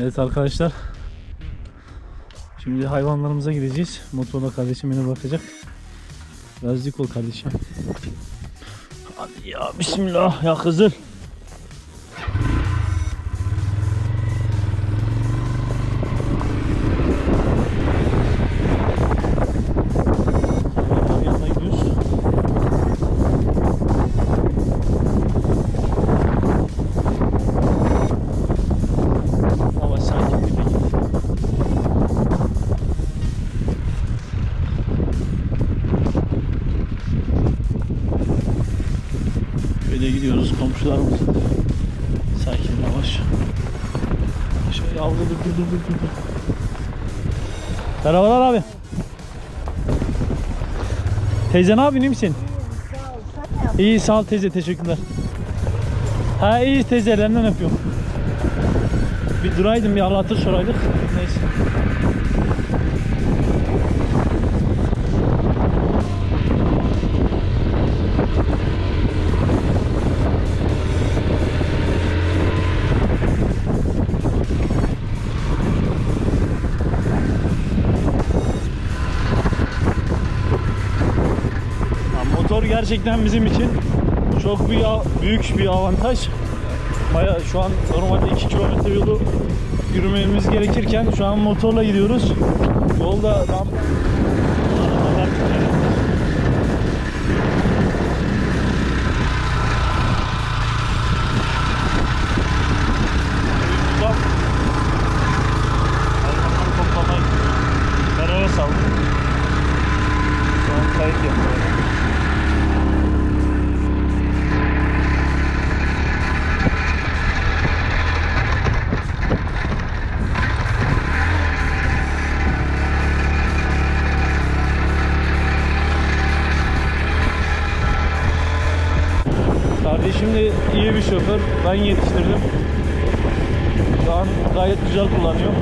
Evet arkadaşlar. Şimdi hayvanlarımıza gideceğiz. Motorla kardeşim beni bırakacak. Biraz ol kardeşim. Hadi ya bismillah ya Kızıl. Böyle gidiyoruz komşularımız. Sakin yavaş. Şöyle yavru dur dur dur dur dur. Merhabalar abi. Teyze ne yapıyorsun iyi misin? İyi sağ ol teyze teşekkürler. Ha iyi teyze ellerinden öpüyorum. Bir duraydım bir halatır soraydık. Neyse. Gerçekten bizim için çok bir büyük bir avantaj. Baya şu an normalde 2 kilometre yolu yürümemiz gerekirken şu an motorla gidiyoruz. Yolda tam Ben yetiştirdim. Şu an gayet güzel kullanıyor.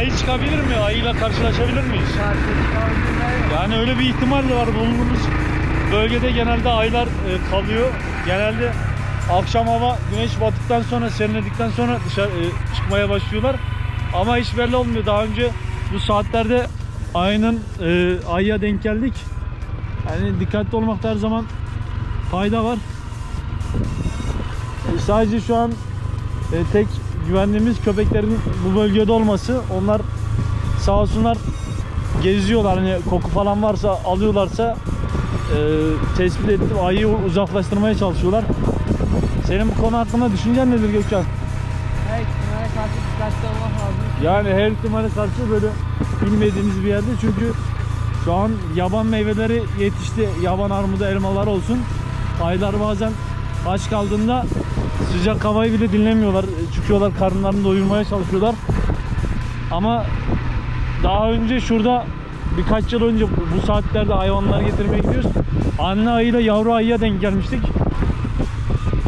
Ayı çıkabilir mi? Ayıyla karşılaşabilir miyiz? Yani öyle bir ihtimal de var bulunduğumuz bölgede genelde aylar e, kalıyor. Genelde akşam hava güneş battıktan sonra serinledikten sonra dışarı e, çıkmaya başlıyorlar. Ama hiç belli olmuyor. Daha önce bu saatlerde ayının e, ayıya denk geldik. Yani dikkatli olmakta her zaman fayda var. E, sadece şu an tek güvendiğimiz köpeklerin bu bölgede olması. Onlar sağ olsunlar geziyorlar hani koku falan varsa alıyorlarsa e, tespit edip ayıyı uzaklaştırmaya çalışıyorlar. Senin bu konu hakkında düşüncen nedir Gökhan? Her ihtimale karşı dikkatli olmak lazım. Yani her ihtimale karşı böyle bilmediğimiz bir yerde çünkü şu an yaban meyveleri yetişti. Yaban armudu, elmalar olsun. Aylar bazen aç kaldığında sıcak havayı bile dinlemiyorlar. Çıkıyorlar karınlarını doyurmaya çalışıyorlar. Ama daha önce şurada birkaç yıl önce bu- saatlerde hayvanlar getirmeye gidiyoruz. Anne ayıyla yavru ayıya denk gelmiştik.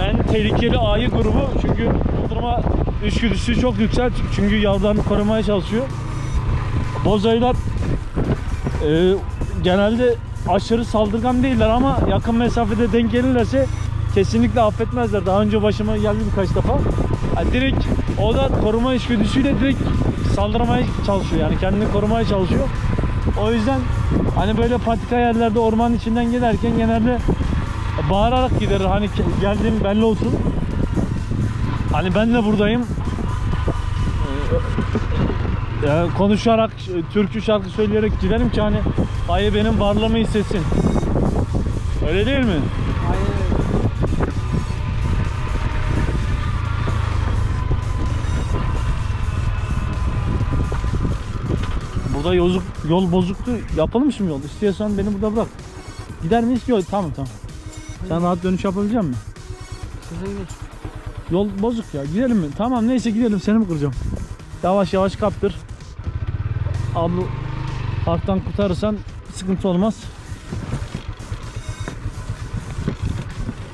En tehlikeli ayı grubu çünkü kaldırma içgüdüsü çok yüksek çünkü yavrularını korumaya çalışıyor. Boz ayılar e, genelde aşırı saldırgan değiller ama yakın mesafede denk gelirlerse kesinlikle affetmezler. Daha önce başıma geldi birkaç defa. Yani direkt o da koruma içgüdüsüyle direkt saldırmaya çalışıyor yani kendini korumaya çalışıyor. O yüzden hani böyle patika yerlerde ormanın içinden giderken genelde bağırarak gider. Hani geldiğim belli olsun. Hani ben de buradayım. Ee, yani konuşarak, türkü şarkı söyleyerek giderim ki hani ayı benim varlığımı hissetsin. Öyle değil mi? Aynen Burada yozuk, yol bozuktu. Yapılmış mı yol? İstiyorsan beni burada bırak. Gider miyiz? Yok tamam tamam. Sen rahat dönüş yapabilecek misin? Size. Yol bozuk ya. Gidelim mi? Tamam neyse gidelim. Seni mi kıracağım? Yavaş yavaş kaptır. Abi parktan kurtarırsan sıkıntı olmaz.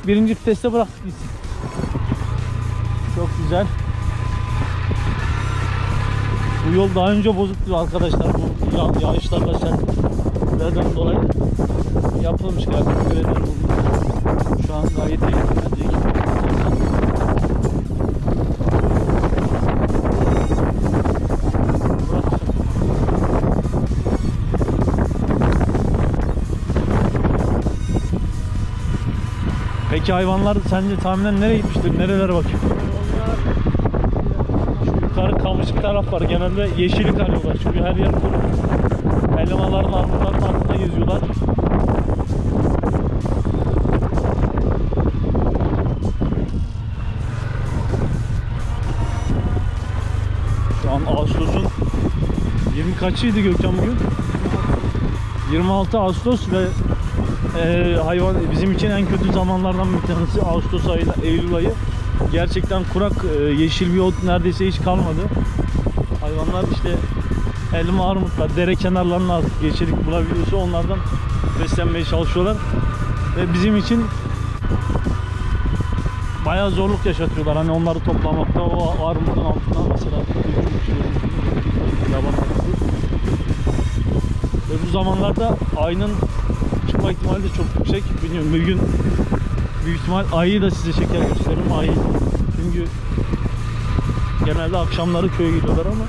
Birinci viteste bırak gitsin. Çok güzel. Bu yol daha önce bozuktu arkadaşlar. Bu yağ, yağışlarla sertlerden dolayı yapılmış galiba. Şu an gayet iyi. Bence. Peki hayvanlar sence tahminen nereye gitmiştir? Nerelere bakıyor? Kamışlık taraf var. Genelde yeşillik arıyorlar. Çünkü her yer kuru. Elmaların, armutların altında geziyorlar. Şu an Ağustos'un 20 kaçıydı Gökhan bugün? 26 Ağustos ve e, hayvan bizim için en kötü zamanlardan bir tanesi Ağustos ayı, Eylül ayı. Gerçekten kurak, e, yeşil bir ot neredeyse hiç kalmadı. Hayvanlar işte elma, armutlar, dere kenarlarına artık geçelik bulabiliyorsa onlardan beslenmeye çalışıyorlar. Ve bizim için bayağı zorluk yaşatıyorlar. Hani onları toplamakta o armutun altından mesela yaban. Ve bu zamanlarda ayının çıkma ihtimali de çok yüksek. Bilmiyorum bir gün büyük ihtimal ayı da size şeker gösteririm ayı. Çünkü genelde akşamları köye gidiyorlar ama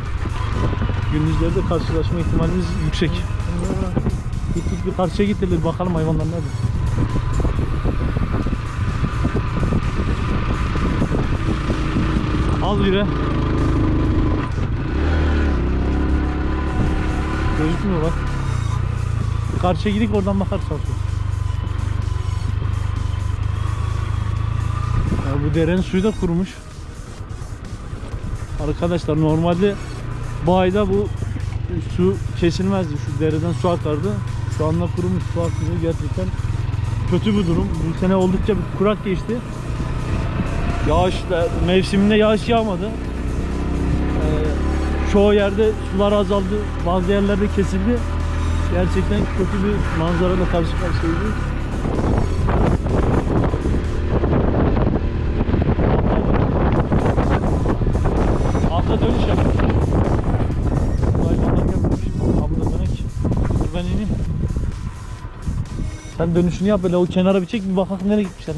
gündüzleri de karşılaşma ihtimalimiz yüksek. Git git bir karşıya dedi bakalım hayvanlar nerede. Al bire. Gözükmüyor bak. Karşıya gidip oradan bakarız sonra. Bu derenin suyu da kurumuş. Arkadaşlar normalde bu ayda bu su kesilmezdi. Şu dereden su akardı. Şu anda kurumuş su akmıyor. Gerçekten kötü bir durum. Bu sene oldukça bir kurak geçti. Yağış mevsiminde yağış yağmadı. Ee, çoğu yerde sular azaldı. Bazı yerlerde kesildi. Gerçekten kötü bir manzarayla karşı karşıyayız. Sen dönüşünü yap böyle o kenara bir çek bir bakalım nereye gitmişler.